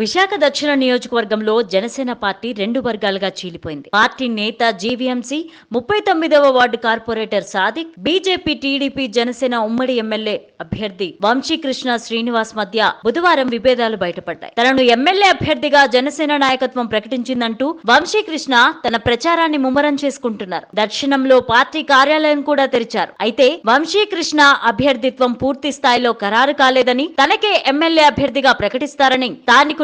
విశాఖ దక్షిణ నియోజకవర్గంలో జనసేన పార్టీ రెండు వర్గాలుగా చీలిపోయింది. పార్టీ నేత జీవీఎంసీ ముప్పై తొమ్మిదవ ward corporator Sadiq BJP TDP Janasena ఉమ్మడి ఎమ్మెల్యే అభ్యర్థి వంశీకృష్ణ శ్రీనివాస్ మధ్య బుధవారం విభేదాలు బయటపడ్డాయి. తనను ఎమ్మెల్యే అభ్యర్థిగా జనసేన నాయకత్వం ప్రకటించిందంటూ వంశీకృష్ణ తన ప్రచారాన్ని ముమ్మరం చేసుకుంటున్నారు. దర్శనంలో పార్టీ కార్యాలయం కూడా తెరిచారు. అయితే వంశీకృష్ణ అభ్యర్థిత్వం పూర్తి స్థాయిలో ఖరారు కాలేదని తనకే ఎమ్మెల్యే అభ్యర్థిగా ప్రకటిస్తారని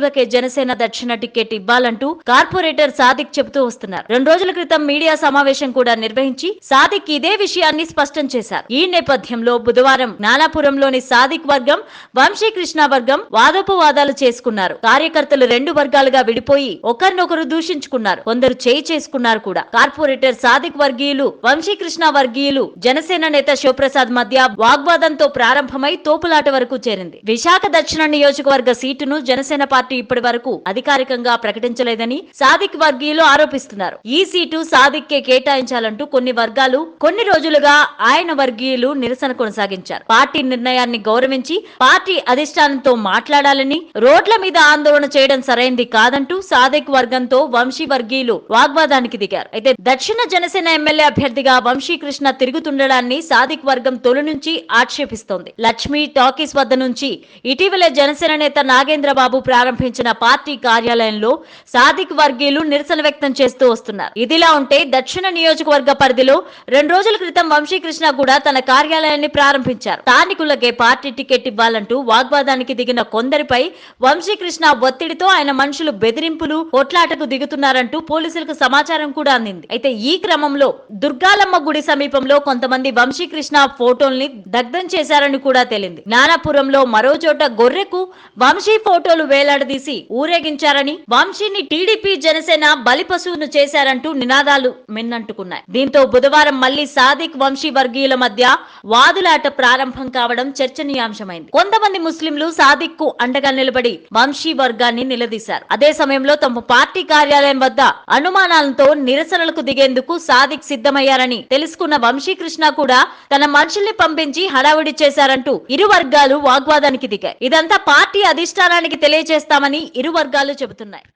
నాయకులకే జనసేన దక్షిణ టికెట్ ఇవ్వాలంటూ కార్పొరేటర్ సాదిక్ చెబుతూ వస్తున్నారు. రెండు రోజుల క్రితం మీడియా సమావేశం కూడా నిర్వహించి సాదిక్ ఇదే విషయాన్ని స్పష్టం చేశారు. ఈ నేపథ్యంలో బుధవారం జ్ఞానాపురంలోని సాదిక్ వర్గం వంశీకృష్ణ వర్గం వాదోపవాదాలు చేసుకున్నారు. కార్యకర్తలు రెండు వర్గాలుగా విడిపోయి ఒకరినొకరు దూషించుకున్నారు. కొందరు చేయి చేసుకున్నారు కూడా. కార్పొరేటర్ సాదిక్ వర్గీయులు వంశీకృష్ణ వర్గీయులు జనసేన నేత శివప్రసాద్ మధ్య వాగ్వాదంతో ప్రారంభమై తోపులాట వరకు చేరింది. విశాఖ దక్షిణ నియోజకవర్గ సీటును జనసేన పార్టీ ఇప్పటి వరకు అధికారికంగా ప్రకటించలేదని సాదిక్ వర్గీయులు ఆరోపిస్తున్నారు. ఈ సీటు సాదిక్కే కేటాయించాలంటూ కొన్ని వర్గాలు కొన్ని రోజులుగా ఆయన వర్గీయులు నిరసన కొనసాగించారు. పార్టీ నిర్ణయాన్ని గౌరవించి పార్టీ అధిష్టానంతో మాట్లాడాలని రోడ్ల మీద ఆందోళన చేయడం సరైంది కాదంటూ సాదిక్ వర్గంతో వంశీ వర్గీయులు వాగ్వాదానికి దిగారు. అయితే దక్షిణ జనసేన ఎమ్మెల్యే అభ్యర్థిగా వంశీకృష్ణ తిరుగుతుండడాన్ని సాదిక్ వర్గం తొలి నుంచి ఆక్షేపిస్తోంది. లక్ష్మీ టాకీస్ వద్ద నుంచి ఇటీవలే జనసేన నేత నాగేంద్ర బాబు ప్రారంభించిన పార్టీ కార్యాలయంలో సాదిక్ వర్గీయులు నిరసన వ్యక్తం చేస్తూ వస్తున్నారు. ఇదిలా ఉంటే దక్షిణ నియోజకవర్గ పరిధిలో రెండు రోజుల క్రితం వంశీకృష్ణ కూడా తన కార్యాలయాన్ని ప్రారంభించారు. స్థానికులకే పార్టీ టికెట్ ఇవ్వాలంటూ వాగ్వాదానికి దిగిన కొందరిపై వంశీకృష్ణ ఒత్తిడితో ఆయన మనుషులు బెదిరింపులు కొట్లాటకు దిగుతున్నారంటూ పోలీసులకు సమాచారం కూడా అందింది. అయితే ఈ క్రమంలో దుర్గాలమ్మ గుడి సమీపంలో కొంతమంది వంశీకృష్ణ ఫోటోల్ని దగ్ధం చేశారని కూడా తేలింది. జ్ఞానాపురంలో మరో చోట గొర్రెకు వంశీ ఫోటోలు వేలాడదీసి ఊరేగించారని వంశీని టీడీపీ జనసేన బలిపశువును చేశారంటూ నినాదాలు మిన్నంటుకున్నాయి. దీంతో బుధవారం మళ్ళీ సాదిక్ వంశీ వర్గీయుల మధ్య వాదులాట ప్రారంభం కావడం చర్చనీయాంశమైంది. కొంతమంది ముస్లింలు సాదిక్కు అండగా నిలబడి వంశీ వర్గాన్ని నిలదీశారు. అదే సమయంలో తమ పార్టీ కార్యాలయం వద్ద అనుమానాలతో నిరసనలకు దిగేందుకు సాదిక్ సిద్ధమయ్యారని తెలుసుకున్న వంశీకృష్ణ కూడా తన మనుషుల్ని పంపించి హడావుడి చేశారంటూ ఇరు వర్గాలు వాగ్వాదానికి దిగాయి. ఇదంతా పార్టీ అధిష్టానానికి చేస్తామని ఇరు వర్గాలు చెబుతున్నాయి.